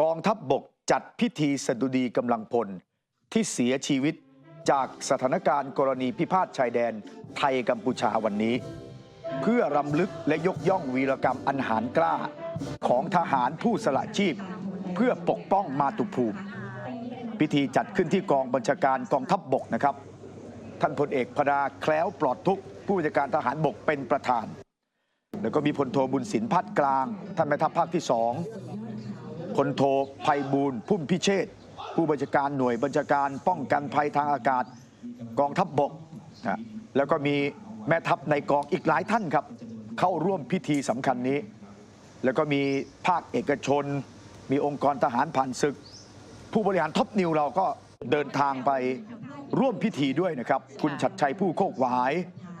กองทัพบบกจัดพิธีสดุดีกำลังพล ที่เสียชีวิตจากสถานการณ์กรณีพิพาทชายแดนไทยกัมพูชาวันนี้ เพื่อรำลึกและยกย่องวีรกรรมอันหารกล้า ของทหารผู้สละชีพ เพื่อปกป้องมาตุภูมิ พิธีจัดขึ้นที่กองบัญชาการกองทัพบบกนะครับ ท่านพลเอกพดาแคล้วปลอดทุกผู้บัญชาการทหารบกเป็นประธาน แล้วก็มีพลโทบุญสินพัดกลาง ท่านแม่ทัพภาคที่สอง พลโทภัยบูลพุ่มพิเชษผู้บัญชาการหน่วยบัญชาการป้องกันภัยทางอากาศกองทัพบบกนะแล้วก็มีแม่ทัพในกองอีกหลายท่านครับ เข้าร่วมพิธีสำคัญนี้ แล้วก็มีภาคเอกชน มีองค์กรทหารผ่านศึก ผู้บริหารท็อปนิวเราก็เดินทางไปร่วมพิธีด้วยนะครับ คุณชัดชัยผู้โคกหวาย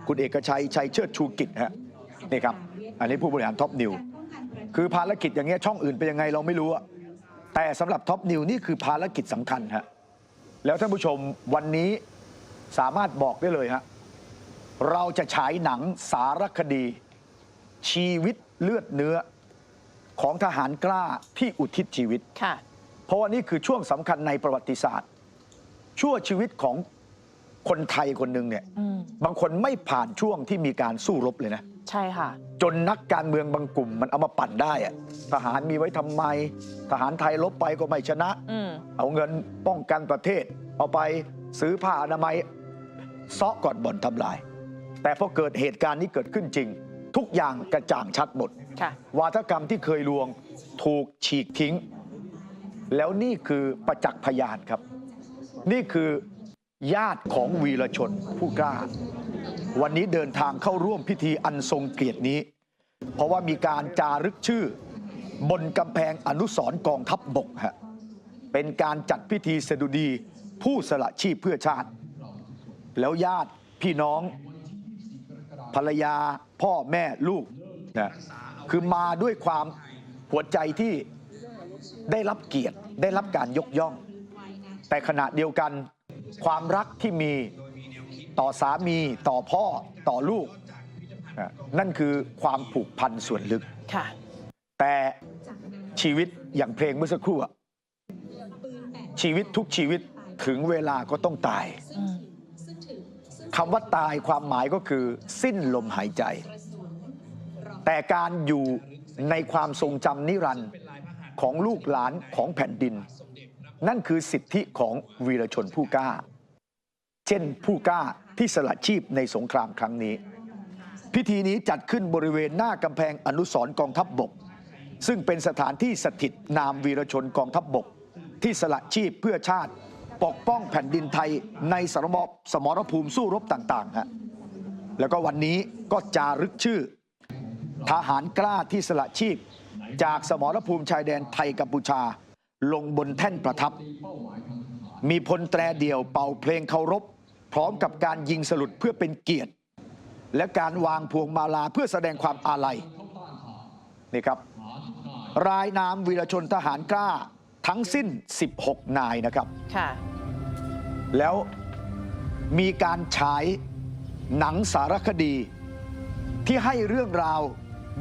คุณเอกชัยชัยเชิดชูกิจฮะนี่ครับ อันนี้ผู้บริหารท็อปนิว คือภารกิจอย่างเงี้ยช่องอื่นเป็นยังไงเราไม่รู้อะแต่สำหรับท็อปนิวนี่คือภารกิจสำคัญฮะแล้วท่านผู้ชมวันนี้สามารถบอกได้เลยฮะเราจะฉายหนังสารคดี ชีวิตเลือดเนื้อของทหารกล้าที่อุทิศชีวิต ค่ะ เพราะว่านี่คือช่วงสำคัญในประวัติศาสตร์ ชั่วชีวิตของ คนไทยคนหนึ่งเนี่ยอืมบางคนไม่ผ่านช่วงที่มีการสู้รบเลยนะ ใช่ค่ะ จนนักการเมืองบางกลุ่มมันเอามาปั่นได้อะทหารมีไว้ทำไม ทหารไทยลบไปก็ไม่ชนะ อืมเอาเงินป้องกันประเทศ เอาไปซื้อผ้าอนามัยเซาะก่อนบ่อนทำลาย แต่พอเกิดเหตุการณ์นี้เกิดขึ้นจริง ทุกอย่างกระจ่างชัดหมด ค่ะ วาทกรรมที่เคยลวงถูกฉีกทิ้ง แล้วนี่คือประจักษ์พยานครับ นี่คือ ญาติของวีรชนผู้กล้า วันนี้เดินทางเข้าร่วมพิธีอันทรงเกียรตินี้ เพราะว่ามีการจารึกชื่อ บนกำแพงอนุสรณ์กองทัพบบกฮะเป็นการจัดพิธีสดุดีผู้สละชีพเพื่อชาติ แล้วญาติพี่น้อง ภรรยาพ่อแม่ลูกนะคือมาด้วยความหัวใจที่ได้รับเกียรติได้รับการยกย่อง แต่ขณะเดียวกัน ความรักที่มีต่อสามีต่อพ่อต่อลูกนะนั่นคือความผูกพันส่วนลึกค่ะแต่ชีวิตอย่างเพลงเมื่อสักครู่อะชีวิตทุกชีวิตถึงเวลาก็ต้องตายอืมคำว่าตายความหมายก็คือ สิ้นลมหายใจ แต่การอยู่ในความทรงจำนิรันดร์ของลูกหลานของแผ่นดิน นั่นคือสิทธิของวีรชนผู้กล้า เช่นผู้กล้าที่สละชีพในสงครามครั้งนี้ พิธีนี้จัดขึ้นบริเวณหน้ากำแพงอนุสรณ์กองทัพบบก ซึ่งเป็นสถานที่สถิตนามวีรชนกองทัพบบก ที่สละชีพเพื่อชาติ ปกป้องแผ่นดินไทยในสมบสมรภูมิสู้รบต่างๆฮะแล้วก็วันนี้ก็จารึกชื่อ ทหารกล้าที่สละชีพ จากสมรภูมิชายแดนไทยกัมพูชา ลงบนแท่นประทับ มีพลแตรเดี่ยวเป่าเพลงเคารพ พร้อมกับการยิงสลุดเพื่อเป็นเกียรติ และการวางพวงมาลาเพื่อแสดงความอาลัยนี่ครับ รายนามวีรชนทหารกล้าทั้งสิ้น 16 นายนะครับค่ะแล้วมีการฉายหนังสารคดี ที่ให้เรื่องราว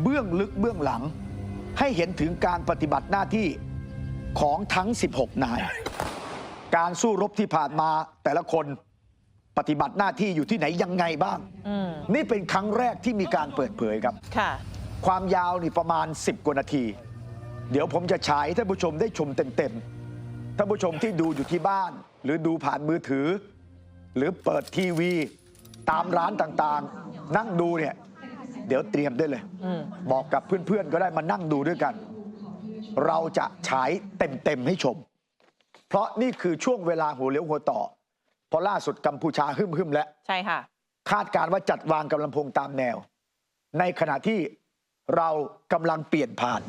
เบื้องลึกเบื้องหลัง ให้เห็นถึงการปฏิบัติหน้าที่ ของทั้ง 16 นาย การสู้รบที่ผ่านมาแต่ละคนปฏิบัติหน้าที่อยู่ที่ไหนยังไงบ้างอืมนี่เป็นครั้งแรกที่มีการเปิดเผยครับ ค่ะ ความยาวนี่ประมาณ 10 กว่านาที เดี๋ยวผมจะฉายให้ท่านผู้ชมได้ชมเต็มๆ ท่านผู้ชมที่ดูอยู่ที่บ้าน หรือดูผ่านมือถือ หรือเปิดทีวี ตามร้านต่างๆ นั่งดูเนี่ย เดี๋ยวเตรียมได้เลยอืมบอกกับเพื่อนๆก็ได้มานั่งดูด้วยกัน เราจะฉายเต็มๆให้ชม เพราะนี่คือช่วงเวลาหัวเลี้ยวหัวต่อ เพราะล่าสุดกัมพูชาหึ่มๆแล้ว ใช่ค่ะ คาดการณ์ว่าจัดวางกำลังพลตามแนว ในขณะที่เรากำลังเปลี่ยนผ่าน